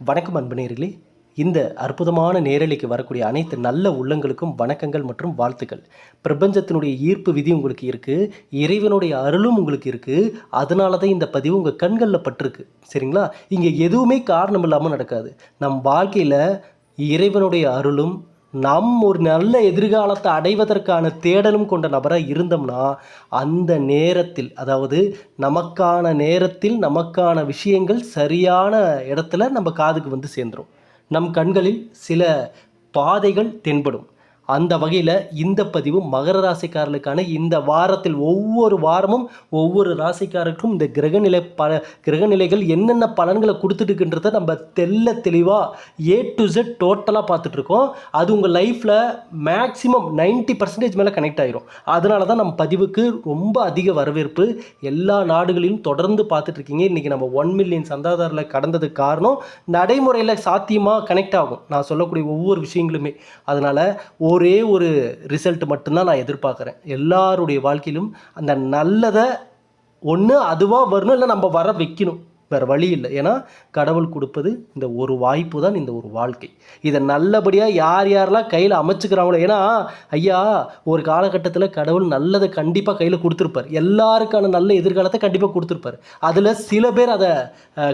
வணக்கம் அன்பு நேயர்களே இந்த அற்புதமான நேரலைக்கு வரக்கூடிய அனைத்து நல்ல உள்ளங்களுக்கும் வணக்கங்கள் மற்றும் வாழ்த்துக்கள். பிரபஞ்சத்தினுடைய ஈர்ப்பு விதி உங்களுக்கு இருக்குது இறைவனுடைய அருளும் உங்களுக்கு இருக்குது அதனால தான் இந்த பதிவு உங்கள் கண்களில் பட்டிருக்கு. சரிங்களா? இங்கே எதுவுமே காரணம் இல்லாமல் நடக்காது. நம் வாழ்க்கையில் இறைவனுடைய அருளும் நம் ஒரு நல்ல எதிர்காலத்தை அடைவதற்கான தேடலும் கொண்ட நபராக இருந்தோம்னா அந்த நேரத்தில் அதாவது நமக்கான நேரத்தில் நமக்கான விஷயங்கள் சரியான இடத்துல நம்ம காதுக்கு வந்து சேர்ந்துடும் நம் கண்களில் சில பாதைகள் தென்படும். அந்த வகையில் இந்த பதிவு மகர ராசிக்காரர்களுக்கான இந்த வாரத்தில் ஒவ்வொரு வாரமும் ஒவ்வொரு ராசிக்காரருக்கும் இந்த கிரகநிலை பல கிரகநிலைகள் என்னென்ன பலன்களை கொடுத்துட்டுக்குன்றத நம்ம தெல்ல தெளிவாக ஏ டு Z டோட்டலாக பார்த்துட்ருக்கோம் அது உங்கள் லைஃப்பில் மேக்ஸிமம் 90% பர்சன்டேஜ் மேலே கனெக்ட் ஆகிரும் அதனால தான் நம்ம பதிவுக்கு ரொம்ப அதிக வரவேற்பு. எல்லா நாடுகளிலும் தொடர்ந்து பார்த்துட்ருக்கீங்க இன்றைக்கி நம்ம ஒன் மில்லியன் சந்தாதாரில் கடந்ததுக்கு காரணம் நடைமுறையில் சாத்தியமாக கனெக்ட் ஆகும். நான் சொல்லக்கூடிய ஒவ்வொரு விஷயங்களுமே. அதனால் ஒரு ஒரே ஒரு ரிசல்ட் மட்டும்தான் நான் எதிர்பார்க்குறேன். எல்லாருடைய வாழ்க்கையிலும் அந்த நல்லதை ஒன்று அதுவாக வரணும் இல்லை நம்ம வர வைக்கணும். வேறு வழி இல்லை. ஏன்னா கடவுள் கொடுப்பது இந்த ஒரு வாய்ப்பு தான் இந்த ஒரு வாழ்க்கை. இதை நல்லபடியாக யார் யாரெல்லாம் கையில் அமைச்சுக்கிறாங்களோ ஏன்னா ஐயா ஒரு காலகட்டத்தில் கடவுள் நல்லதை கண்டிப்பாக கையில் கொடுத்துருப்பார். எல்லாருக்கான நல்ல எதிர்காலத்தை கண்டிப்பாக கொடுத்துருப்பார். அதில் சில பேர் அதை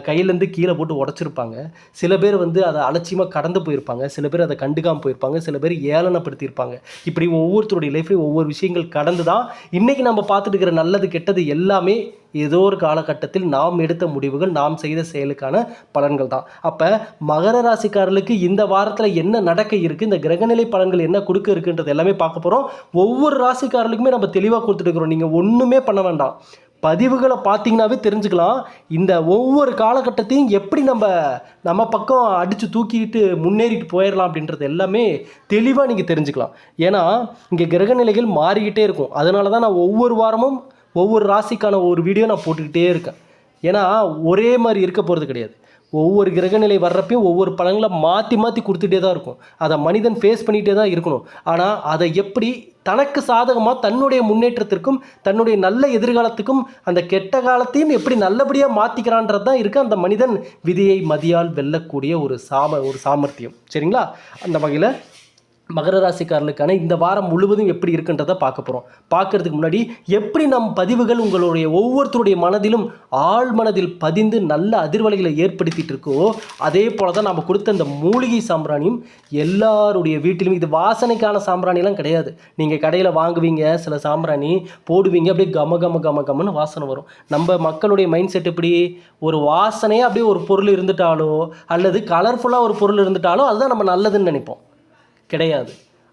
கையிலேருந்து கீழே போட்டு உடச்சிருப்பாங்க. சில பேர் வந்து அதை அலட்சியமாக கடந்து போயிருப்பாங்க. சில பேர் அதை கண்டுக்காமல் போயிருப்பாங்க. சில பேர் ஏளனப்படுத்தியிருப்பாங்க. இப்படி ஒவ்வொருத்தருடைய லைஃப்லேயும் ஒவ்வொரு விஷயங்கள் கடந்து தான் இன்றைக்கி நம்ம பார்த்துட்டு இருக்கிற நல்லது கெட்டது எல்லாமே ஏதோ ஒரு காலகட்டத்தில் நாம் எடுத்த முடிவுகள் நாம் செய்த செயலுக்கான பலன்கள் தான். அப்போ மகர ராசிக்காரர்களுக்கு இந்த வாரத்தில் என்ன நடக்க இருக்குது இந்த கிரகநிலை பலன்கள் என்ன கொடுக்க இருக்குன்றது எல்லாமே பார்க்க போகிறோம் ஒவ்வொரு ராசிக்காரர்களுக்குமே நம்ம தெளிவாக கொடுத்துட்டு நீங்கள் ஒன்றுமே பண்ண வேண்டாம். பதிவுகளை பார்த்தீங்கன்னாவே தெரிஞ்சுக்கலாம். இந்த ஒவ்வொரு காலகட்டத்தையும் எப்படி நம்ம நம்ம பக்கம் அடித்து தூக்கிட்டு முன்னேறிட்டு போயிடலாம் அப்படின்றது எல்லாமே தெளிவாக நீங்கள் தெரிஞ்சுக்கலாம். ஏன்னா இங்கே கிரகநிலைகள் மாறிக்கிட்டே இருக்கும். அதனால தான் நான் ஒவ்வொரு வாரமும் ஒவ்வொரு ராசிக்கான ஒரு வீடியோ நான் போட்டுக்கிட்டே இருக்கேன். ஏன்னா ஒரே மாதிரி இருக்க போகிறது கிடையாது. ஒவ்வொரு கிரகநிலை வர்றப்பையும் ஒவ்வொரு பழங்களை மாற்றி மாற்றி கொடுத்துட்டே தான் இருக்கும். அதை மனிதன் ஃபேஸ் பண்ணிகிட்டே தான் இருக்கணும். ஆனால் அதை எப்படி தனக்கு சாதகமாக தன்னுடைய முன்னேற்றத்திற்கும் தன்னுடைய நல்ல எதிர்காலத்துக்கும் அந்த கெட்ட காலத்தையும் எப்படி நல்லபடியாக மாற்றிக்கிறான்றது தான் இருக்குது அந்த மனிதன் விதியை மதியால் வெல்லக்கூடிய ஒரு சாம ஒரு சாமர்த்தியம். சரிங்களா? அந்த வகையில் மகர ராசிக்காரர்களுக்கான இந்த வாரம் முழுவதும் எப்படி இருக்குன்றதை பார்க்க போகிறோம் பார்க்கறதுக்கு முன்னாடி எப்படி நம் பதிவுகள் உங்களுடைய ஒவ்வொருத்தருடைய மனதிலும் ஆழ் மனதில் பதிந்து நல்ல அதிர்வலைகளை ஏற்படுத்திட்டு இருக்கோ அதே போல தான் நம்ம கொடுத்த இந்த மூலிகை சாம்பிராணியும் எல்லாருடைய வீட்டிலும் இது வாசனைக்கான சாம்பிராணிலாம் கிடையாது. நீங்கள் கடையில் வாங்குவீங்க சில சாம்பிராணி போடுவீங்க அப்படியே கம கம கம கமன்னு வாசனை வரும். நம்ம மக்களுடைய மைண்ட் செட் எப்படி? ஒரு வாசனையே அப்படியே ஒரு பொருள் இருந்துட்டாலோ அல்லது கலர்ஃபுல்லாக ஒரு பொருள் இருந்துட்டாலோ அதுதான் நம்ம நல்லதுன்னு நினைப்போம். கிடையாது.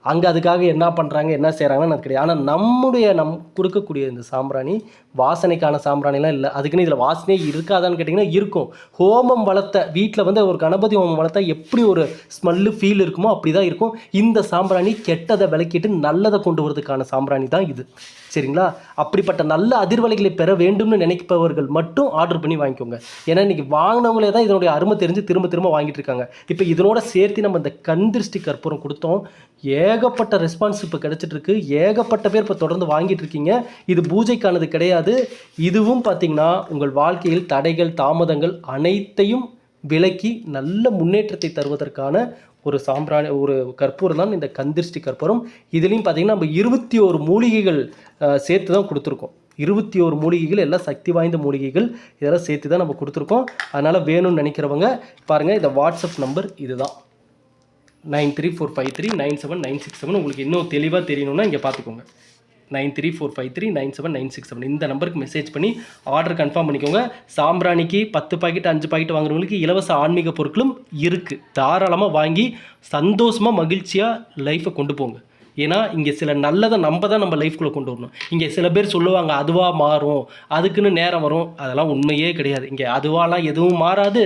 அங்கே அதுக்காக என்ன பண்ணுறாங்க என்ன செய்கிறாங்கன்னு அது கிடையாது ஆனால் நம்முடைய நம் கொடுக்கக்கூடிய இந்த சாம்பிராணி வாசனைக்கான சாம்பிராணிலாம் இல்லை. அதுக்குன்னு இதில் வாசனையே இருக்காதான்னு கேட்டிங்கன்னா இருக்கும். ஹோமம் வளர்த்த வீட்டில் வந்து ஒரு கணபதி ஹோமம் வளர்த்தா எப்படி ஒரு ஸ்மெல்லு ஃபீல் இருக்குமோ அப்படி தான் இருக்கும். இந்த சாம்பிராணி கெட்டதை விளக்கிட்டு நல்லதை கொண்டு வரதுக்கான சாம்பிராணி தான் இது. சரிங்களா? அப்படிப்பட்ட நல்ல அதிர்வலைகளை பெற வேண்டும்னு நினைப்பவர்கள் மட்டும் ஆர்டர் பண்ணி வாங்கிக்கோங்க. ஏன்னா இன்றைக்கி வாங்கினவங்களே தான் இதனுடைய அருமை தெரிஞ்சு திரும்ப திரும்ப வாங்கிட்டு இருக்காங்க. இப்போ இதனோட சேர்த்து நம்ம இந்த கந்திருஷ்டி கற்பூரம் கொடுத்தோம். ஏகப்பட்ட ரெஸ்பான்ஸ் இப்போ கிடச்சிட்ருக்கு ஏகப்பட்ட பேர் இப்போ தொடர்ந்து வாங்கிட்டு இருக்கீங்க. இது பூஜைக்கானது கிடையாது. இதுவும் பார்த்திங்கன்னா உங்கள் வாழ்க்கையில் தடைகள் தாமதங்கள் அனைத்தையும் விலக்கி நல்ல முன்னேற்றத்தை தருவதற்கான ஒரு சாம்பிராணி ஒரு கற்பூரம் தான் இந்த கந்திருஷ்டி கற்பூரம். இதுலேயும் பார்த்தீங்கன்னா நம்ம இருபத்தி ஒரு மூலிகைகள் சேர்த்து தான் கொடுத்துருக்கோம். இருபத்தி ஒரு மூலிகைகள் எல்லாம் சக்தி வாய்ந்த மூலிகைகள் இதெல்லாம் சேர்த்து தான் நம்ம கொடுத்துருக்கோம். அதனால் வேணும்னு நினைக்கிறவங்க பாருங்கள் இந்த வாட்ஸ்அப் நம்பர் இதுதான். Nine three four five three nine seven nine six seven. உங்களுக்கு இன்னும் தெளிவாக தெரியணும்னா இங்கே பார்த்துக்கோங்க nine three four five three nine seven nine six seven இந்த நம்பருக்கு மெசேஜ் பண்ணி ஆர்டர் கன்ஃபார்ம் பண்ணிக்கோங்க. சாம்பிராணிக்கு பத்து பாக்கெட் அஞ்சு பாக்கெட் வாங்குறவங்களுக்கு இலவச ஆன்மீக பொருட்களும் இருக்குது தாராளமாக வாங்கி சந்தோஷமாக மகிழ்ச்சியாக லைஃப்பை கொண்டு போங்க. ஏன்னா இங்கே சில நல்லதை நம்ம தான் நம்ம லைஃப்குள்ளே கொண்டு வரணும். இங்கே சில பேர் சொல்லுவாங்க அதுவாக மாறும் அதுக்குன்னு நேரம் வரும். அதெல்லாம் உண்மையே கிடையாது. இங்கே அதுவாலாம் எதுவும் மாறாது.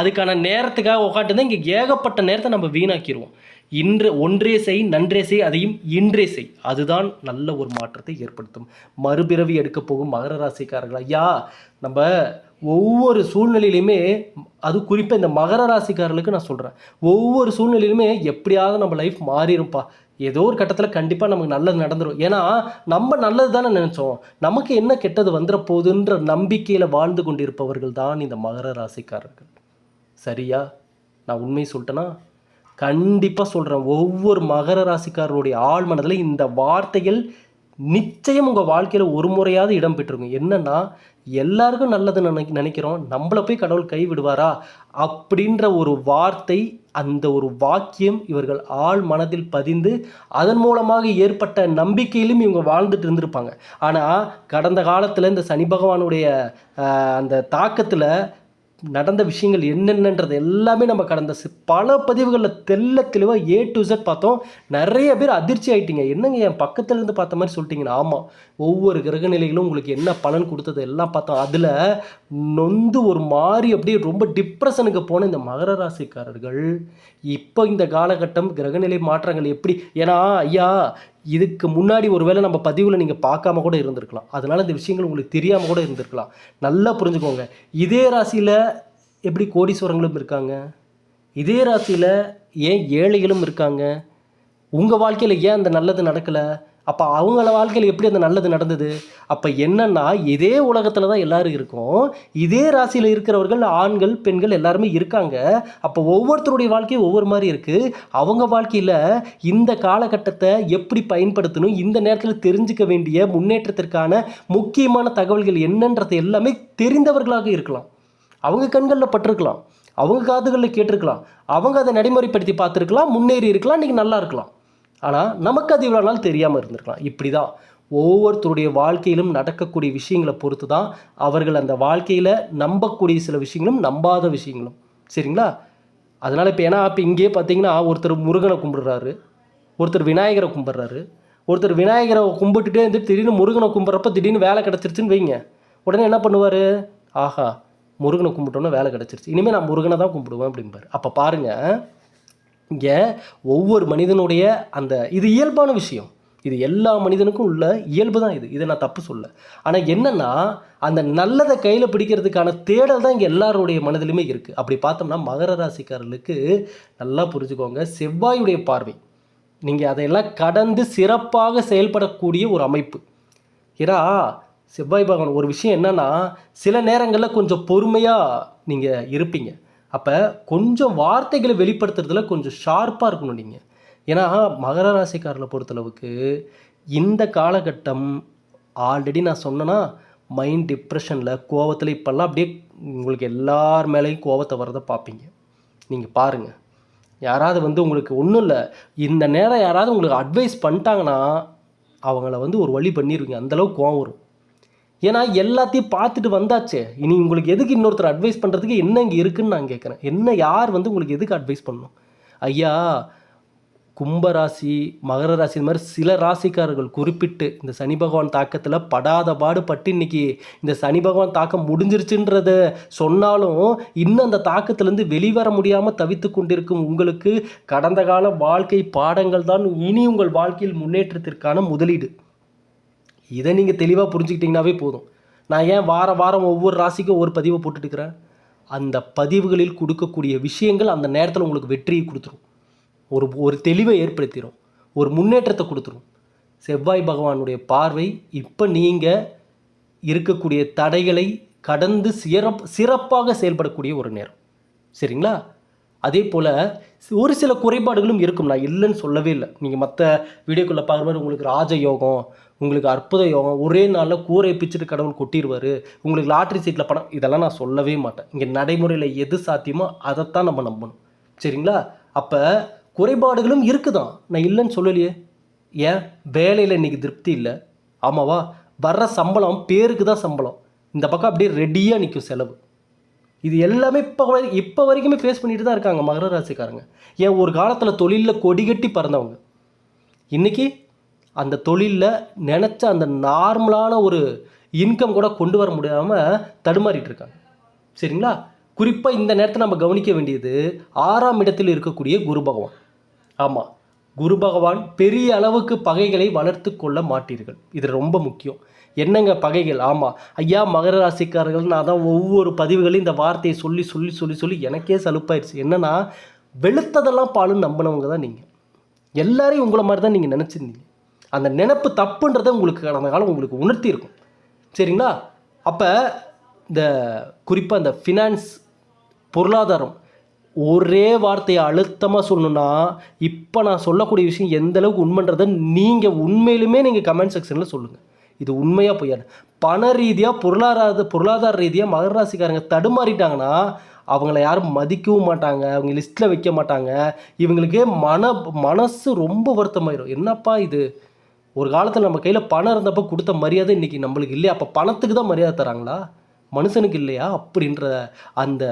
அதுக்கான நேரத்துக்காக உட்காந்து இங்கே ஏகப்பட்ட நேரத்தை நம்ம வீணாக்கிடுவோம் இன்று ஒன்றே செய் நன்றே செய் அதையும் இன்றே செய். அதுதான் நல்ல ஒரு மாற்றத்தை ஏற்படுத்தும். மறுபிறவி எடுக்கப் போகும் மகர ராசிக்காரர்கள்? ஐயா நம்ம ஒவ்வொரு சூழ்நிலையிலையுமே அது குறிப்பாக இந்த மகர ராசிக்காரர்களுக்கு நான் சொல்கிறேன் ஒவ்வொரு சூழ்நிலையிலுமே எப்படியாவது நம்ம லைஃப் மாறிடும்ப்பா. ஏதோ ஒரு கட்டத்தில் கண்டிப்பாக நமக்கு நல்லது நடந்துடும் ஏன்னா நம்ம நல்லது தானே நினச்சோம். நமக்கு என்ன கெட்டது வந்துட போகுதுன்ற நம்பிக்கையில் வாழ்ந்து கொண்டிருப்பவர்கள் தான் இந்த மகர ராசிக்காரர்கள். சரியா? நான் உண்மை சொல்லிட்டேன்னா கண்டிப்பாக சொல்கிறேன் ஒவ்வொரு மகர ராசிக்காரருடைய ஆள் மனதில் இந்த வார்த்தைகள் நிச்சயம் உங்கள் வாழ்க்கையில் ஒரு முறையாவது இடம் பெற்றிருக்கும் என்னென்னா எல்லாருக்கும் நல்லது நினை நினைக்கிறோம். நம்மளை போய் கடவுள் கைவிடுவாரா அப்படின்ற ஒரு வார்த்தை அந்த ஒரு வாக்கியம் இவர்கள் ஆழ் மனதில் பதிந்து அதன் மூலமாக ஏற்பட்ட நம்பிக்கையிலும் இவங்க வாழ்ந்துட்டு இருந்திருப்பாங்க. ஆனால் கடந்த காலத்தில் இந்த சனி பகவானுடைய அந்த தாக்கத்தில் நடந்த விஷயங்கள் என்னென்னன்றது எல்லாமே நம்ம கடந்த பல பதிவுகளில் தெல்ல தெளிவாக ஏ டு இசட் பார்த்தோம். நிறைய பேர் அதிர்ச்சி ஆகிட்டீங்க என்னங்க என் பக்கத்துலேருந்து பார்த்த மாதிரி சொல்லிட்டீங்கன்னா. ஆமாம் ஒவ்வொரு கிரக நிலைகளும் உங்களுக்கு என்ன பலன் கொடுத்தது எல்லாம் பார்த்தோம். அதில் நொந்து ஒரு மாதிரி அப்படியே ரொம்ப டிப்ரெஷனுக்கு போன இந்த மகர ராசிக்காரர்கள் இப்போ இந்த காலகட்டம் கிரகநிலை மாற்றங்கள் எப்படி? ஏன்னா ஐயா இதுக்கு முன்னாடி ஒருவேளை நம்ம பதிவில் நீங்கள் பார்க்காம கூட இருந்திருக்கலாம். அதனால் இந்த விஷயங்கள் உங்களுக்கு தெரியாமல் கூட இருந்திருக்கலாம். நல்லா புரிஞ்சுக்கோங்க. இதே ராசியில் எப்படி கோடீஸ்வரங்களும் இருக்காங்க? இதே ராசியில் ஏன் ஏழைகளும் இருக்காங்க? உங்கள் வாழ்க்கையில் ஏன் அந்த நல்லது நடக்கலை? அப்போ அவங்கள வாழ்க்கையில் எப்படி அந்த நல்லது நடந்தது? அப்போ என்னென்னா இதே உலகத்தில் தான் எல்லோரும் இருக்கோம். இதே ராசியில் இருக்கிறவர்கள் ஆண்கள் பெண்கள் எல்லாருமே இருக்காங்க. அப்போ ஒவ்வொருத்தருடைய வாழ்க்கையும் ஒவ்வொரு மாதிரி இருக்குது அவங்க வாழ்க்கையில் இந்த காலகட்டத்தை எப்படி பயன்படுத்தணும்? இந்த நேரத்தில் தெரிஞ்சுக்க வேண்டிய முன்னேற்றத்திற்கான முக்கியமான தகவல்கள் என்னன்றது எல்லாமே தெரிந்தவர்களாக இருக்கலாம். அவங்க கண்களில் பட்டிருக்கலாம். அவங்க காதுகளில் கேட்டிருக்கலாம். அவங்க அதை நடைமுறைப்படுத்தி பார்த்துருக்கலாம். முன்னேறி இருக்கலாம். இன்றைக்கி நல்லா இருக்கலாம். ஆனால் நமக்கு அது இவ்வளோ நாள் தெரியாமல் இருந்திருக்கலாம். இப்படி தான் ஒவ்வொருத்தருடைய வாழ்க்கையிலும் நடக்கக்கூடிய விஷயங்களை பொறுத்து தான் அவர்கள் அந்த வாழ்க்கையில் நம்பக்கூடிய சில விஷயங்களும் நம்பாத விஷயங்களும். சரிங்களா? அதனால் இப்போ ஏன்னா இப்போ இங்கேயே பார்த்தீங்கன்னா ஒருத்தர் முருகனை கும்பிடுறாரு. ஒருத்தர் விநாயகரை கும்பிட்றாரு. ஒருத்தர் விநாயகரை கும்பிட்டுட்டே இருந்துட்டு திடீர்னு முருகனை கும்பிட்றப்ப திடீர்னு வேலை கிடச்சிருச்சுன்னு வைங்க. உடனே என்ன பண்ணுவார்? ஆஹா முருகனை கும்பிட்டோன்னே வேலை கிடச்சிருச்சு. இனிமேல் நான் முருகனை தான் கும்பிடுவேன் அப்படிம்பார். அப்போ பாருங்கள் இங்கே ஒவ்வொரு மனிதனுடைய அந்த இது இயல்பான விஷயம். இது எல்லா மனிதனுக்கும் உள்ள இயல்பு தான் இது. இதை நான் தப்பு சொல்ல. ஆனால் என்னென்னா அந்த நல்லதை கையில் பிடிக்கிறதுக்கான தேடல் தான் இங்கே எல்லாருடைய மனதிலுமே இருக்குது அப்படி பார்த்தோம்னா மகர ராசிக்காரர்களுக்கு நல்லா புரிஞ்சுக்கோங்க செவ்வாயுடைய பார்வை. நீங்கள் அதையெல்லாம் கடந்து சிறப்பாக செயல்படக்கூடிய ஒரு அமைப்பு. ஏன்னா செவ்வாய் பகவான் ஒரு விஷயம் என்னென்னா சில நேரங்களில் கொஞ்சம் பொறுமையாக நீங்கள் இருப்பீங்க. அப்போ கொஞ்சம் வார்த்தைகளை வெளிப்படுத்துறதுல கொஞ்சம் ஷார்ப்பாக இருக்கணும் நீங்கள் ஏன்னா மகர ராசிக்காரில் பொறுத்தளவுக்கு இந்த காலகட்டம் ஆல்ரெடி நான் சொன்னேன்னா மைண்ட் டிப்ரெஷனில் கோவத்தில் இப்போல்லாம் அப்படியே உங்களுக்கு எல்லார் மேலேயும் கோவத்தை வரதை பார்ப்பீங்க. நீங்கள் பாருங்கள் யாராவது வந்து உங்களுக்கு ஒன்றும் இல்லை. இந்த நேரம் யாராவது உங்களுக்கு அட்வைஸ் பண்ணிட்டாங்கன்னா அவங்கள வந்து ஒரு வழி பண்ணிடுவீங்க அந்தளவுக்கு கோவம் வரும். ஏன்னா எல்லாத்தையும் பார்த்துட்டு வந்தாச்சே. இனி உங்களுக்கு எதுக்கு இன்னொருத்தர் அட்வைஸ் பண்ணுறதுக்கு என்ன இங்கே இருக்குன்னு நான் கேட்குறேன் என்ன யார் வந்து உங்களுக்கு எதுக்கு அட்வைஸ் பண்ணணும்? ஐயா கும்பராசி மகர ராசி இந்த மாதிரி சில ராசிக்காரர்கள் குறிப்பிட்டு இந்த சனி பகவான் தாக்கத்தில் படாத பாடுபட்டு இன்னைக்கு இந்த சனி பகவான் தாக்கம் முடிஞ்சிருச்சுன்றத சொன்னாலும் இன்னும் அந்த தாக்கத்திலேருந்து வெளிவர முடியாமல் தவித்து கொண்டிருக்கும் உங்களுக்கு கடந்த கால வாழ்க்கை பாடங்கள் தான் இனி உங்கள் வாழ்க்கையில் முன்னேற்றத்திற்கான முதலீடு. இதை நீங்கள் தெளிவாக புரிஞ்சுக்கிட்டீங்கன்னாவே போதும். நான் ஏன் வார வாரம் ஒவ்வொரு ராசிக்கும் ஒரு பதிவை போட்டுட்டுருக்கிறேன் அந்த பதிவுகளில் கொடுக்கக்கூடிய விஷயங்கள் அந்த நேரத்தில் உங்களுக்கு வெற்றியை கொடுத்துரும். ஒரு ஒரு தெளிவை ஏற்படுத்திடும் ஒரு முன்னேற்றத்தை கொடுத்துரும். செவ்வாய் பகவானுடைய பார்வை இப்போ நீங்கள் இருக்கக்கூடிய தடைகளை கடந்து சிறப் சிறப்பாக செயல்படக்கூடிய ஒரு நேரம். சரிங்களா? அதே போல் ஒரு சில குறைபாடுகளும் இருக்கும். நான் இல்லைன்னு சொல்லவே இல்லை. நீங்கள் மற்ற வீடியோக்குள்ளே பார்க்குற மாதிரி உங்களுக்கு ராஜ யோகம் உங்களுக்கு அற்புத யோகம். ஒரே நாளில் கூரை பிச்சுட்டு கடவுள் கொட்டிடுவார் உங்களுக்கு லாட்ரி சீட்டில் பணம். இதெல்லாம் நான் சொல்லவே மாட்டேன். இங்கே நடைமுறையில் எது சாத்தியமோ அதைத்தான் நம்ம நம்பணும். சரிங்களா? அப்போ குறைபாடுகளும் இருக்குதான். நான் இல்லைன்னு சொல்லலையே. ஏன்? வேலையில் இன்றைக்கி திருப்தி இல்லை. ஆமாவா? வர்ற சம்பளம் பேருக்கு தான் சம்பளம். இந்த பக்கம் அப்படியே ரெடியாக நிற்கும் செலவு. இது எல்லாமே இப்போ இப்போ வரைக்குமே ஃபேஸ் பண்ணிட்டு தான் இருக்காங்க மகர ராசிக்காரங்க. ஏன் ஒரு காலத்தில் தொழிலில் கொடிகட்டி பறந்தவங்க. இன்றைக்கி அந்த தொழிலில் நினச்ச அந்த நார்மலான ஒரு இன்கம் கூட கொண்டு வர முடியாமல் தடுமாறிட்டு இருக்காங்க. சரிங்களா? குறிப்பாக இந்த நேரத்தில் நம்ம கவனிக்க வேண்டியது ஆறாம் இடத்தில் இருக்கக்கூடிய குரு பகவான். ஆமாம் குரு பகவான் பெரிய அளவுக்கு பகைகளை வளர்த்து கொள்ள மாட்டீர்கள். இது ரொம்ப முக்கியம். என்னங்க பகைகள்? ஆமாம் ஐயா மகர ராசிக்காரர்கள் நான் தான் ஒவ்வொரு பதிவுகளையும் இந்த வார்த்தையை சொல்லி சொல்லி சொல்லி சொல்லி எனக்கே சலுப்பாயிருச்சு. என்னன்னா வெளுத்ததெல்லாம் பாலுன்னு நம்பினவங்க தான் நீங்கள் எல்லாரையும் உங்களை மாதிரி தான் நீங்கள் நினச்சிருந்தீங்க. அந்த நினப்பு தப்புன்றதை உங்களுக்கு கடந்த காலம் உங்களுக்கு உணர்த்தி இருக்கும் சரிங்களா? அப்போ இந்த குறிப்பாக இந்த ஃபினான்ஸ் பொருளாதாரம் ஒரே வார்த்தையை அழுத்தமாக சொல்லணுன்னா இப்போ நான் சொல்லக்கூடிய விஷயம் எந்த அளவுக்கு உண்மைன்றதை நீங்கள் உண்மையிலுமே நீங்கள் கமெண்ட் செக்ஷனில் சொல்லுங்கள் இது உண்மையாக பொய்யா? பண ரீதியாக பொருளாதார பொருளாதார ரீதியாக மகர ராசிக்காரங்க தடுமாறிட்டாங்கன்னா அவங்கள யாரும் மதிக்கவும் மாட்டாங்க அவங்க லிஸ்ட்டில் வைக்க மாட்டாங்க. இவங்களுக்கு மன மனசு ரொம்ப வருத்தமாயிடும் என்னப்பா இது? ஒரு காலத்தில் நம்ம கையில் பணம் இருந்தப்போ கொடுத்த மரியாதை இன்றைக்கி நம்மளுக்கு இல்லையா? அப்போ பணத்துக்கு தான் மரியாதை தராங்களா? மனுஷனுக்கு இல்லையா? அப்படின்ற அந்த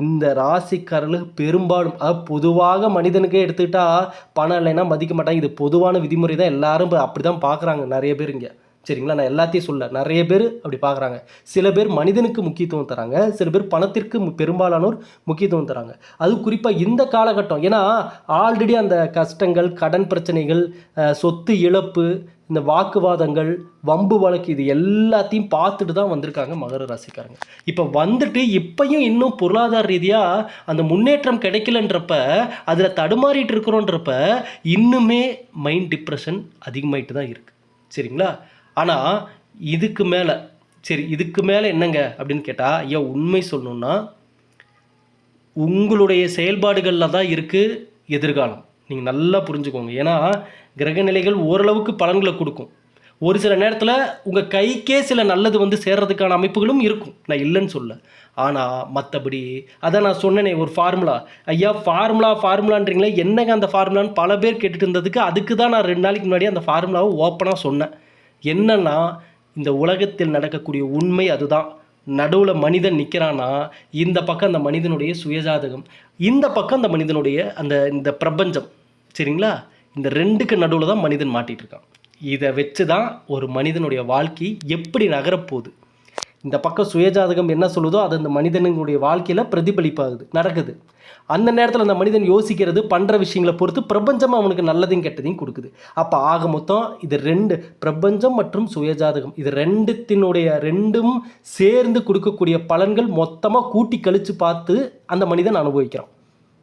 இந்த ராசிக்காரர்களுக்கு பெரும்பாலும் அதாவது பொதுவாக மனிதனுக்கே எடுத்துக்கிட்டால் பணம் இல்லைன்னா மதிக்க மாட்டாங்க. இது பொதுவான விதிமுறை தான் எல்லாரும் இப்போ அப்படி தான் பார்க்குறாங்க நிறைய பேர் இங்கே. சரிங்களா? நான் எல்லாத்தையும் சொல்ல நிறைய பேர் அப்படி பார்க்குறாங்க சில பேர் மனிதனுக்கு முக்கியத்துவம் தராங்க. சில பேர் பணத்திற்கு பெரும்பாலானோர் முக்கியத்துவம் தராங்க. அது குறிப்பாக இந்த காலகட்டம். ஏன்னா ஆல்ரெடி அந்த கஷ்டங்கள் கடன் பிரச்சனைகள் சொத்து இழப்பு இந்த வாக்குவாதங்கள் வம்பு வழக்கு இது எல்லாத்தையும் பார்த்துட்டு தான் வந்திருக்காங்க மகர ராசிக்காரங்க. இப்போ வந்துட்டு இப்பையும் இன்னும் பொருளாதார ரீதியாக அந்த முன்னேற்றம் கிடைக்கலன்றப்ப அதில் தடுமாறிட்டு இருக்கிறோன்றப்ப இன்னுமே மைண்ட் டிப்ரெஷன் அதிகமாயிட்டு தான் இருக்குது சரிங்களா? ஆனால் இதுக்கு மேலே சரி இதுக்கு மேலே என்னங்க அப்படின்னு கேட்டால் ஐயா உண்மை சொல்லணுன்னா உங்களுடைய செயல்பாடுகளில் தான் இருக்குது எதிர்காலம். நீங்கள் நல்லா புரிஞ்சுக்கோங்க. ஏன்னா கிரகநிலைகள் ஓரளவுக்கு பலன்களை கொடுக்கும். ஒரு சில நேரத்தில் உங்கள் கைக்கே சில நல்லது வந்து சேர்றதுக்கான அமைப்புகளும் இருக்கும். நான் இல்லைன்னு சொல்ல. ஆனால் மற்றபடி அதான் நான் சொன்னேனே ஒரு ஃபார்முலா ஐயா ஃபார்முலா ஃபார்முலான்றீங்களே என்னங்க அந்த ஃபார்முலான்னு பல பேர் கேட்டுட்டு இருந்ததுக்கு அதுக்கு தான் நான் ரெண்டு நாளைக்கு முன்னாடி அந்த ஃபார்முலாவை ஓப்பனாக சொன்னேன். என்னன்னா இந்த உலகத்தில் நடக்கக்கூடிய உண்மை அதுதான். நடுவில் மனிதன் நிற்கிறான்னா இந்த பக்கம் அந்த மனிதனுடைய சுயஜாதகம் இந்த பக்கம் அந்த மனிதனுடைய அந்த இந்த பிரபஞ்சம். சரிங்களா? இந்த ரெண்டுக்கு நடுவில் தான் மனிதன் மாட்டிகிட்டு இருக்கான். இதை வச்சு தான் ஒரு மனிதனுடைய வாழ்க்கை எப்படி நகரப்போகுது? இந்த பக்கம் சுயஜாதகம் என்ன சொல்லுதோ அது அந்த மனிதனுடைய வாழ்க்கையில் பிரதிபலிப்பாகுது நடக்குது. அந்த நேரத்தில் அந்த மனிதன் யோசிக்கிறது பண்ணுற விஷயங்களை பொறுத்து பிரபஞ்சம் அவனுக்கு நல்லதையும் கெட்டதையும் கொடுக்குது. அப்போ ஆக மொத்தம் இது ரெண்டு பிரபஞ்சம் மற்றும் சுயஜாதகம். இது ரெண்டுத்தினுடைய ரெண்டும் சேர்ந்து கொடுக்கக்கூடிய பலன்கள் மொத்தமாக கூட்டி கழித்து பார்த்து அந்த மனிதன் அனுபவிக்கிறான்.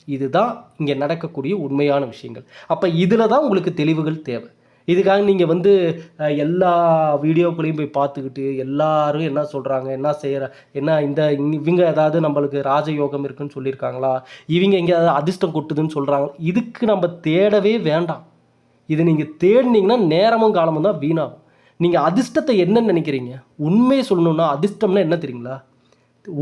இதுதான் இங்கே நடக்கக்கூடிய உண்மையான விஷயங்கள். அப்போ இதில் தான் உங்களுக்கு தெளிவுகள் தேவை. இதுக்காக நீங்கள் வந்து எல்லா வீடியோக்களையும் போய் பார்த்துக்கிட்டு எல்லாரும் என்ன சொல்கிறாங்க என்ன செய்கிற என்ன இந்த இவங்க ஏதாவது நம்மளுக்கு ராஜயோகம் இருக்குன்னு சொல்லியிருக்காங்களா? இவங்க எங்கேயாவது அதிர்ஷ்டம் கொட்டுதுன்னு சொல்கிறாங்க இதுக்கு நம்ம தேடவே வேண்டாம். இது நீங்கள் தேடினீங்கன்னா நேரமும் காலமும் தான் வீணாகும். நீங்கள் அதிர்ஷ்டத்தை என்னன்னு நினைக்கிறீங்க? உண்மையை சொல்லணுன்னா அதிர்ஷ்டம்னா என்ன தெரியுங்களா?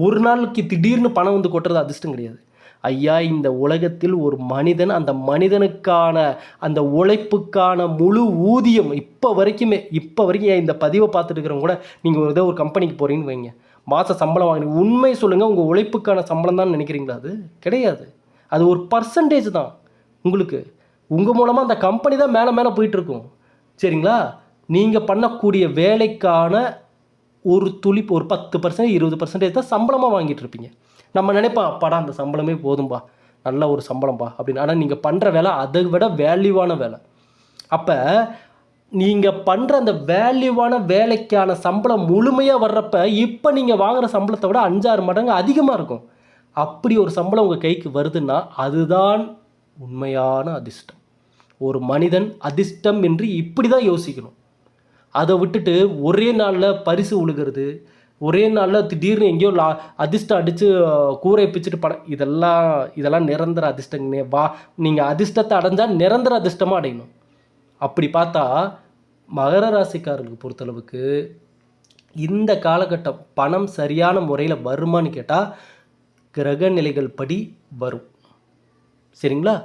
ஒரு நாளைக்கு திடீர்னு பணம் வந்து கொட்டுறது அதிர்ஷ்டம் கிடையாது. ஐயா இந்த உலகத்தில் ஒரு மனிதன் அந்த மனிதனுக்கான அந்த உழைப்புக்கான முழு ஊதியம் இப்போ வரைக்குமே இப்போ வரைக்கும் ஏன் இந்த பதிவை பார்த்துட்டு இருக்கிறவங்க கூட நீங்கள் ஒரு ஏதோ ஒரு கம்பெனிக்கு போகிறீங்கன்னு வைங்க. மாத சம்பளம் வாங்கினீங்க. உண்மை சொல்லுங்கள் உங்கள் உழைப்புக்கான சம்பளம் தான் நினைக்கிறீங்களா அது? கிடையாது. அது ஒரு பர்சன்டேஜ் தான் உங்களுக்கு. உங்கள் மூலமாக அந்த கம்பெனி தான் மேலே மேலே போயிட்டுருக்கும். சரிங்களா? நீங்கள் பண்ணக்கூடிய வேலைக்கான ஒரு துளி ஒரு பத்து பர்சன்ட் இருபது பர்சன்டேஜ் தான் சம்பளமாக வாங்கிட்டு இருப்பீங்க நம்ம நினைப்போம் அப்பாடா அந்த சம்பளமே போதும்பா நல்ல ஒரு சம்பளம்பா அப்படின்னு. ஆனால் நீங்கள் பண்ணுற வேலை அதை விட வேல்யூவான வேலை. அப்போ நீங்கள் பண்ணுற அந்த வேல்யூவான வேலைக்கான சம்பளம் முழுமையாக வர்றப்ப இப்போ நீங்கள் வாங்குகிற சம்பளத்தை விட அஞ்சாறு மடங்கு அதிகமாக இருக்கும். அப்படி ஒரு சம்பளம் உங்கள் கைக்கு வருதுன்னா அதுதான் உண்மையான அதிர்ஷ்டம். ஒரு மனிதன் அதிர்ஷ்டம் என்று இப்படி தான் யோசிக்கணும். அதை விட்டுட்டு ஒரே நாளில் பரிசு உழுகிறது ஒரே நாளில் திடீர்னு எங்கேயோ லா அதிர்ஷ்டம் அடித்து கூரை பிச்சுட்டு படம் இதெல்லாம் இதெல்லாம் நிரந்தர அதிர்ஷ்டங்கண்ணே வா. நீங்கள் அதிர்ஷ்டத்தை அடைஞ்சால் நிரந்தர அதிர்ஷ்டமாக அடையணும். அப்படி பார்த்தா மகர ராசிக்காரர்களுக்கு பொறுத்தளவுக்கு இந்த காலகட்டம் பணம் சரியான முறையில் வருமான்னு கேட்டால் கிரக நிலைகள் படி வரும். சரிங்களா?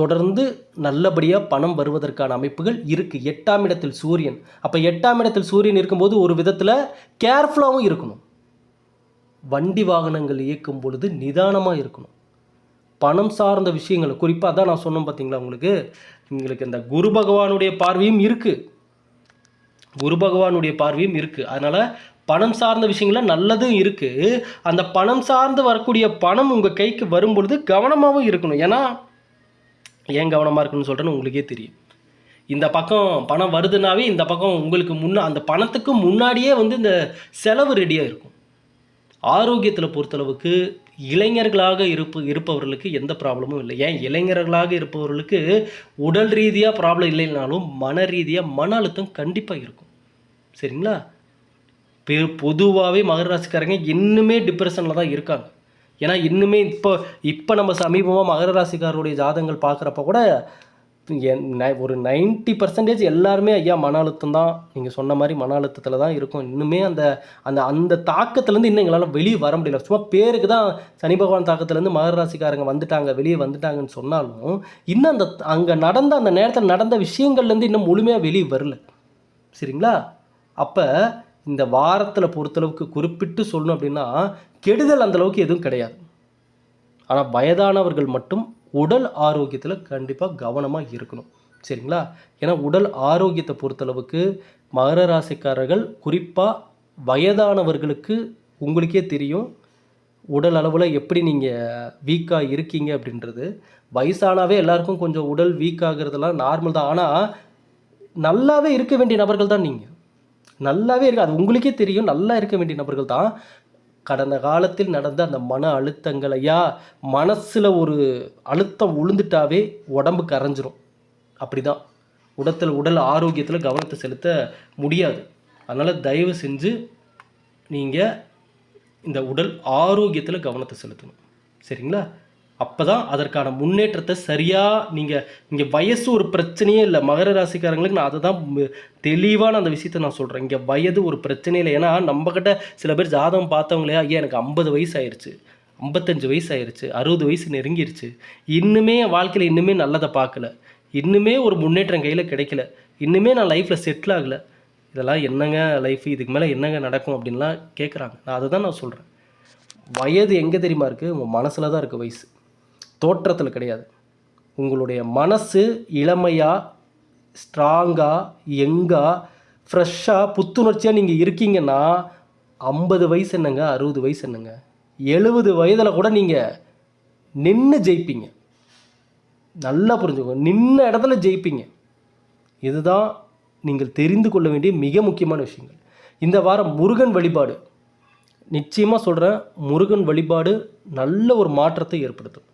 தொடர்ந்து நல்லபடியாக பணம் வருவதற்கான அமைப்புகள் இருக்குது எட்டாம் இடத்தில் சூரியன். அப்போ எட்டாம் இடத்தில் சூரியன் இருக்கும்போது ஒரு விதத்தில் கேர்ஃபுல்லாகவும் இருக்கணும். வண்டி வாகனங்கள் இயக்கும் பொழுது நிதானமாக இருக்கணும். பணம் சார்ந்த விஷயங்களை குறிப்பாக தான் நான் சொன்னேன் பார்த்தீங்களா உங்களுக்கு? உங்களுக்கு இந்த குரு பகவானுடைய பார்வையும் இருக்குது குரு பகவானுடைய பார்வையும் இருக்குது அதனால் பணம் சார்ந்த விஷயங்கள நல்லதும் இருக்குது அந்த பணம் சார்ந்து வரக்கூடிய பணம் உங்கள் கைக்கு வரும் பொழுது கவனமாகவும் இருக்கணும். ஏன்னா ஏன் கவனமாக இருக்குன்னு சொல்கிறேன்னு உங்களுக்கே தெரியும். இந்த பக்கம் பணம் வருதுனாவே இந்த பக்கம் உங்களுக்கு முன்னா அந்த பணத்துக்கு முன்னாடியே வந்து இந்த செலவு ரெடியாக இருக்கும். ஆரோக்கியத்தில் பொறுத்தளவுக்கு இளைஞர்களாக இருப்பு இருப்பவர்களுக்கு எந்த ப்ராப்ளமும் இல்லை. ஏன் இளைஞர்களாக இருப்பவர்களுக்கு உடல் ரீதியாக ப்ராப்ளம் இல்லைனாலும் மன ரீதியாக மன அழுத்தம் கண்டிப்பாக இருக்கும். சரிங்களா? பெ பொதுவாகவே மகராசிக்காரங்க இன்னுமே டிப்ரெஷனில் தான் இருக்காங்க. ஏன்னா இன்னுமே இப்போ இப்போ நம்ம சமீபமாக மகர ராசிக்காரருடைய ஜாதகங்கள் பார்க்குறப்ப கூட என் ஒரு நைன்ட்டி பர்சன்டேஜ் எல்லாருமே ஐயா மன அழுத்தம் தான். நீங்கள் சொன்ன மாதிரி மன அழுத்தத்தில் தான் இருக்கும். இன்னுமே அந்த அந்த அந்த தாக்கத்துலேருந்து இன்னும் எங்களால் வெளியே வர முடியல. சும்மா பேருக்கு தான் சனி பகவான் தாக்கத்துலேருந்து மகர ராசிக்காரங்க வந்துட்டாங்க வெளியே வந்துட்டாங்கன்னு சொன்னாலும் இன்னும் அந்த அங்கே நடந்த அந்த நேரத்தில் நடந்த விஷயங்கள்லேருந்து இன்னும் முழுமையாக வெளியே வரல. சரிங்களா? அப்போ இந்த வாரத்தில் பொறுத்தளவுக்கு குறிப்பிட்டு சொல்லணும் அப்படின்னா கெடுதல் அந்த அளவுக்கு எதுவும் கிடையாது. ஆனால் வயதானவர்கள் மட்டும் உடல் ஆரோக்கியத்தில் கண்டிப்பாக கவனமாக இருக்கணும். சரிங்களா? ஏன்னா உடல் ஆரோக்கியத்தை பொறுத்தளவுக்கு மகர ராசிக்காரர்கள் குறிப்பாக வயதானவர்களுக்கு உங்களுக்கே தெரியும் உடல் அளவில் எப்படி நீங்கள் வீக்காக இருக்கீங்க அப்படின்றது. வயசானாவே எல்லாருக்கும் கொஞ்சம் உடல் வீக் நார்மல் தான். ஆனால் நல்லாவே இருக்க வேண்டிய நபர்கள் தான் நீங்கள் நல்லாவே இருக்கு. அது உங்களுக்கே தெரியும். நல்லா இருக்க வேண்டிய நபர்கள் தான் கடந்த காலத்தில் நடந்த அந்த மன அழுத்தங்களையா மனசில் ஒரு அழுத்தம் உளுந்துட்டாவே உடம்பு கரைஞ்சிரும். அப்படி தான் உடத்தில் உடல் ஆரோக்கியத்தில் கவனத்தை செலுத்த முடியாது. அதனால் தயவு செஞ்சு நீங்கள் இந்த உடல் ஆரோக்கியத்தில் கவனத்தை செலுத்தணும். சரிங்களா? அப்போ தான் அதற்கான முன்னேற்றத்தை சரியாக நீங்கள் இங்கே வயசு ஒரு பிரச்சனையே இல்லை. மகர ராசிக்காரங்களுக்கு நான் அதை தான் தெளிவான அந்த விஷயத்தை நான் சொல்கிறேன் இங்கே வயது ஒரு பிரச்சனை இல்லை. ஏன்னா நம்மக்கிட்ட சில பேர் ஜாதகம் பார்த்தவங்களே ஐயா எனக்கு ஐம்பது வயசு ஆயிடுச்சு ஐம்பத்தஞ்சு வயசு ஆயிடுச்சு அறுபது வயசு நெருங்கிருச்சு. இன்னுமே என் வாழ்க்கையில் இன்னுமே நல்லதை பார்க்கல. இன்னுமே ஒரு முன்னேற்றம் கையில் கிடைக்கல. இன்னுமே நான் லைஃப்பில் செட்டில் ஆகலை. இதெல்லாம் என்னங்க லைஃப் இதுக்கு மேலே என்னங்க நடக்கும் அப்படின்லாம் கேட்குறாங்க நான் அதை தான் நான் சொல்கிறேன் வயது எங்கே தெரியுமா இருக்குது உங்கள் மனசில் தான் இருக்குது வயசு. தோற்றத்தில் கிடையாது. உங்களுடைய மனசு இளமையாக ஸ்ட்ராங்காக எங்காக ஃப்ரெஷ்ஷாக புத்துணர்ச்சியாக நீங்கள் இருக்கீங்கன்னா ஐம்பது வயசு என்னங்க அறுபது வயசு என்னங்க? எழுபது வயதில் கூட நீங்கள் நின்று ஜெயிப்பீங்க. நல்லா புரிஞ்சுக்கோங்க. நின்ன இடத்துல ஜெயிப்பீங்க. இதுதான் நீங்கள் தெரிந்து கொள்ள வேண்டிய மிக முக்கியமான விஷயங்கள். இந்த வாரம் முருகன் வழிபாடு. நிச்சயமாக சொல்கிறேன் முருகன் வழிபாடு நல்ல ஒரு மாற்றத்தை ஏற்படுத்தும்.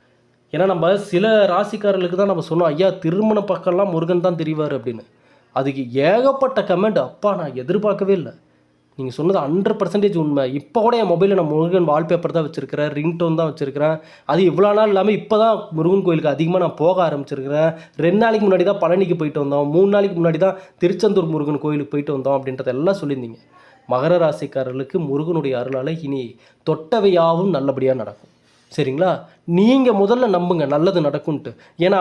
ஏன்னா நம்ம சில ராசிக்காரர்களுக்கு தான் நம்ம சொன்னோம் ஐயா திருமண பக்கம்லாம் முருகன் தான் தெரிவார் அப்படின்னு. அதுக்கு ஏகப்பட்ட கமெண்ட் அப்பா நான் எதிர்பார்க்கவே இல்லை. நீங்கள் சொன்னது ஹண்ட்ரட் பர்சன்டேஜ் உண்மை. இப்போ கூட என் மொபைலில் நான் முருகன் வால்பேப்பர் தான் வச்சுருக்கிறேன் ரிங்டோன் தான் வச்சுருக்கிறேன். அது இவ்வளோ நாள் இல்லாமல் இப்போ தான் முருகன் கோயிலுக்கு அதிகமாக நான் போக ஆரம்பிச்சிருக்கிறேன். ரெண்டு நாளைக்கு முன்னாடி தான் பழனிக்கு போயிட்டு வந்தோம். மூணு நாளைக்கு முன்னாடி தான் திருச்செந்தூர் முருகன் கோயிலுக்கு போயிட்டு வந்தோம் அப்படின்றதெல்லாம் சொல்லியிருந்தீங்க. மகர ராசிக்காரர்களுக்கு முருகனுடைய அருளால் இனி தொட்டவையாவும் நல்லபடியாக நடக்கும். சரிங்களா? நீங்கள் முதல்ல நம்புங்க நல்லது நடக்கும்ன்ட்டு. ஏன்னா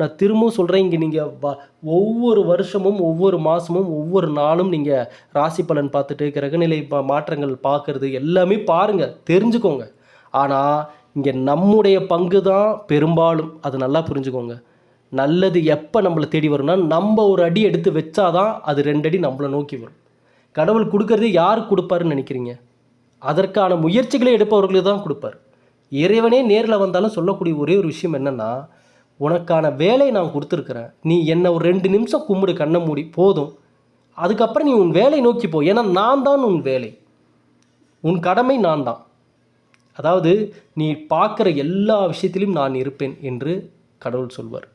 நான் திரும்பவும் சொல்கிறேன் இங்கே நீங்கள் வ ஒவ்வொரு வருஷமும் ஒவ்வொரு மாதமும் ஒவ்வொரு நாளும் நீங்கள் ராசி பலன் பார்த்துட்டு கிரகநிலை பா மாற்றங்கள் பார்க்குறது எல்லாமே பாருங்கள் தெரிஞ்சுக்கோங்க. ஆனால் இங்கே நம்முடைய பங்கு தான் பெரும்பாலும் அது நல்லா புரிஞ்சுக்கோங்க. நல்லது எப்போ நம்மளை தேடி வரும்னா நம்ம ஒரு அடி எடுத்து வச்சாதான் அது ரெண்டடி நம்மளை நோக்கி வரும். கடவுள் கொடுக்கறது யார் கொடுப்பாருன்னு நினைக்கிறீங்க? அதற்கான முயற்சிகளை எடுப்பவர்களுக்கு தான் கொடுப்பார். இறைவனே நேரில் வந்தாலும் சொல்லக்கூடிய ஒரே ஒரு விஷயம் என்னென்னா உனக்கான வேலையை நான் கொடுத்துருக்குறேன். நீ என்னை ஒரு ரெண்டு நிமிஷம் கும்பிடு கண்ணை மூடி போதும். அதுக்கப்புறம் நீ உன் வேலையை நோக்கி போ. ஏன்னா நான் தான் உன் வேலை. உன் கடமை நான் தான். அதாவது நீ பார்க்குற எல்லா விஷயத்திலும் நான் இருப்பேன் என்று கடவுள் சொல்வார்.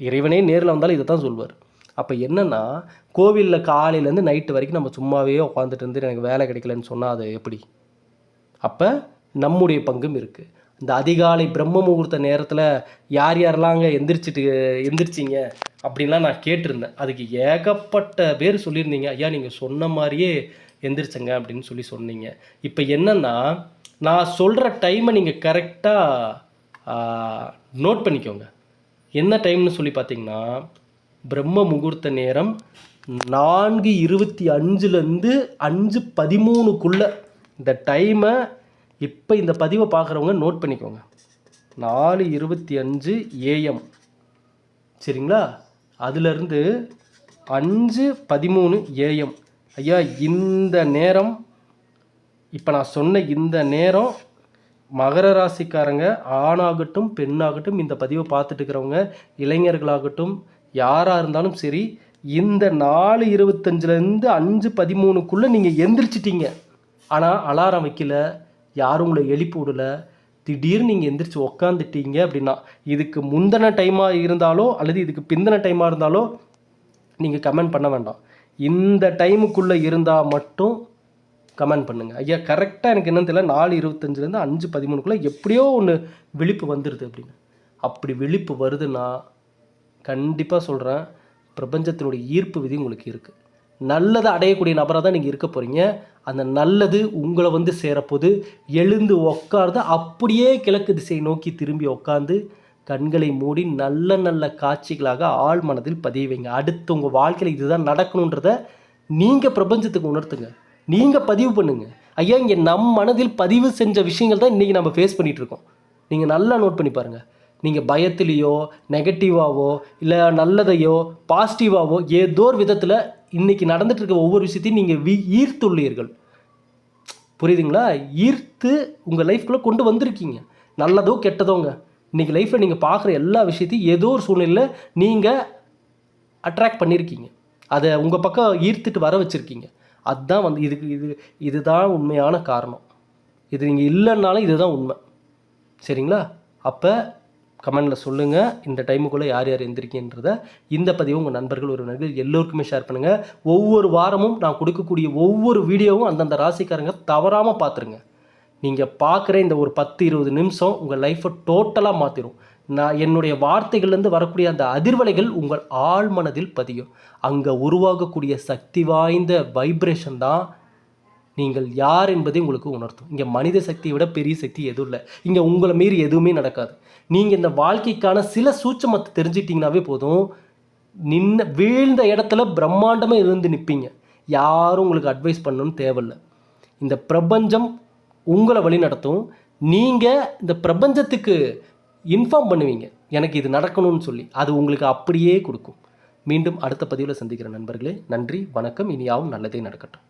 இறைவனே நேரில் வந்தாலும் இதை தான் சொல்வார். அப்போ என்னென்னா கோவிலில் காலையிலேருந்து நைட்டு வரைக்கும் நம்ம சும்மாவே உட்காந்துட்டு இருந்து எனக்கு வேலை கிடைக்கலன்னு சொன்னால் அது எப்படி? அப்போ நம்முடைய பங்கும் இருக்குது இந்த அதிகாலை பிரம்ம முகூர்த்த நேரத்தில் யார் யாரெல்லாங்க எந்திரிச்சிட்டு எந்திரிச்சிங்க அப்படின்லாம் நான் கேட்டிருந்தேன். அதுக்கு ஏகப்பட்ட பேர் சொல்லியிருந்தீங்க. ஐயா நீங்கள் சொன்ன மாதிரியே எந்திரிச்சங்க அப்படின்னு சொல்லி சொன்னீங்க. இப்போ என்னென்னா நான் சொல்கிற டைமை நீங்கள் கரெக்டாக நோட் பண்ணிக்கோங்க. என்ன டைம்னு சொல்லி பார்த்தீங்கன்னா பிரம்ம முகூர்த்த நேரம் நான்கு இருபத்தி அஞ்சுலேருந்து அஞ்சு பதிமூணுக்குள்ளே இந்த டைமை இப்போ இந்த பதிவை பார்க்குறவங்க நோட் பண்ணிக்கோங்க. நாலு இருபத்தி அஞ்சு ஏஎம் சரிங்களா? அதுலேருந்து அஞ்சு பதிமூணு ஏஎம் ஐயா இந்த நேரம் இப்போ நான் சொன்ன இந்த நேரம் மகர ராசிக்காரங்க ஆணாகட்டும் பெண்ணாகட்டும் இந்த பதிவை பார்த்துட்டு இருக்கிறவங்க இளைஞர்களாகட்டும் யாராக இருந்தாலும் சரி இந்த நாலு இருபத்தஞ்சிலேருந்து அஞ்சு பதிமூணுக்குள்ளே நீங்கள் எந்திரிச்சிட்டிங்க. ஆனால் அலாரம் வைக்கல. யாரும் உங்களை எழுப்பி விடல. திடீர்னு நீங்கள் எந்திரிச்சு உக்காந்துட்டீங்க அப்படின்னா இதுக்கு முந்தின டைமாக இருந்தாலோ அல்லது இதுக்கு பிந்தின டைமாக இருந்தாலோ நீங்கள் கமெண்ட் பண்ண வேண்டாம். இந்த டைமுக்குள்ளே இருந்தால் மட்டும் கமெண்ட் பண்ணுங்கள் ஐயா கரெக்டாக எனக்கு என்னன்னு தெரியல. நாலு இருபத்தஞ்சிலேருந்து அஞ்சு பதிமூணுக்குள்ளே எப்படியோ ஒன்று விழிப்பு வந்துடுது அப்படின்னு. அப்படி விழிப்பு வருதுன்னா கண்டிப்பாக சொல்கிறேன் பிரபஞ்சத்தினுடைய ஈர்ப்பு விதி உங்களுக்கு இருக்குது நல்லதை அடையக்கூடிய நபராக தான் நீங்கள் இருக்க போகிறீங்க அந்த நல்லது உங்களை வந்து சேரப்போது எழுந்து உக்கார்ந்து அப்படியே கிழக்கு திசையை நோக்கி திரும்பி உட்காந்து கண்களை மூடி நல்ல நல்ல காட்சிகளாக ஆழ் மனதில் பதிய வைங்க. அடுத்து உங்கள் வாழ்க்கையில் இதுதான் நடக்கணுன்றத நீங்கள் பிரபஞ்சத்துக்கு உணர்த்துங்க. நீங்கள் பதிவு பண்ணுங்க. ஐயா இங்கே நம் மனதில் பதிவு செஞ்ச விஷயங்கள் தான் இன்றைக்கி நம்ம ஃபேஸ் பண்ணிகிட்டு இருக்கோம். நீங்கள் நல்லா நோட் பண்ணி பாருங்கள் நீங்கள் பயத்துலேயோ நெகட்டிவாவோ இல்லை நல்லதையோ பாசிட்டிவாவோ ஏதோ ஒரு விதத்தில் இன்றைக்கி நடந்துட்டு இருக்க ஒவ்வொரு விஷயத்தையும் நீங்கள் வி ஈர்த்துள்ளீர்கள். புரியுதுங்களா? ஈர்த்து உங்கள் லைஃப்குள்ளே கொண்டு வந்திருக்கீங்க. நல்லதோ கெட்டதோங்க. இன்றைக்கி லைஃப்பில் நீங்கள் பார்க்குற எல்லா விஷயத்தையும் ஏதோ ஒரு சூழ்நிலையில் நீங்கள் அட்ராக்ட் பண்ணியிருக்கீங்க அதை உங்கள் பக்கம் ஈர்த்துட்டு வர வச்சுருக்கீங்க. அதுதான் வந்து இதுக்கு இது இதுதான் உண்மையான காரணம். இது நீங்கள் இல்லைன்னாலும் இதுதான் உண்மை. சரிங்களா? அப்போ கமெண்டில் சொல்லுங்கள் இந்த டைமுக்குள்ளே யார் யார் எந்திரிக்கின்றத இந்த பதிவு உங்கள் நண்பர்கள் உறவினர்கள் எல்லோருக்குமே ஷேர் பண்ணுங்கள் ஒவ்வொரு வாரமும் நான் கொடுக்கக்கூடிய ஒவ்வொரு வீடியோவும் அந்தந்த ராசிக்காரங்க தவறாமல் பார்த்துருங்க நீங்கள் பார்க்குற இந்த ஒரு பத்து இருபது நிமிஷம் உங்கள் லைஃப்பை டோட்டலாக மாற்றிடும் நான் என்னுடைய வார்த்தைகள்லேருந்து வரக்கூடிய அந்த அதிர்வலைகள் உங்கள் ஆழ் மனதில் பதியும். அங்கே உருவாகக்கூடிய சக்தி வாய்ந்த வைப்ரேஷன் தான் நீங்கள் யார் என்பதை உங்களுக்கு உணர்த்தும். இங்கே மனித சக்தியை விட பெரிய சக்தி எதுவும் இல்லை. இங்கே உங்களை மீறி எதுவுமே நடக்காது. நீங்கள் இந்த வாழ்க்கைக்கான சில சூட்சமத்தை தெரிஞ்சிட்டிங்கனாவே போதும். நின்ன வீழ்ந்த இடத்துல பிரம்மாண்டமாக இருந்து நிற்பீங்க யாரும் உங்களுக்கு அட்வைஸ் பண்ணணும்னு தேவையில்லை. இந்த பிரபஞ்சம் உங்களை வழி நடத்தும். நீங்கள் இந்த பிரபஞ்சத்துக்கு இன்ஃபார்ம் பண்ணுவீங்க. எனக்கு இது நடக்கணும்னு சொல்லி. அது உங்களுக்கு அப்படியே கொடுக்கும். மீண்டும் அடுத்த பதிவில் சந்திக்கிற நண்பர்களே நன்றி வணக்கம். இனியாவும் நல்லதே நடக்கட்டும்.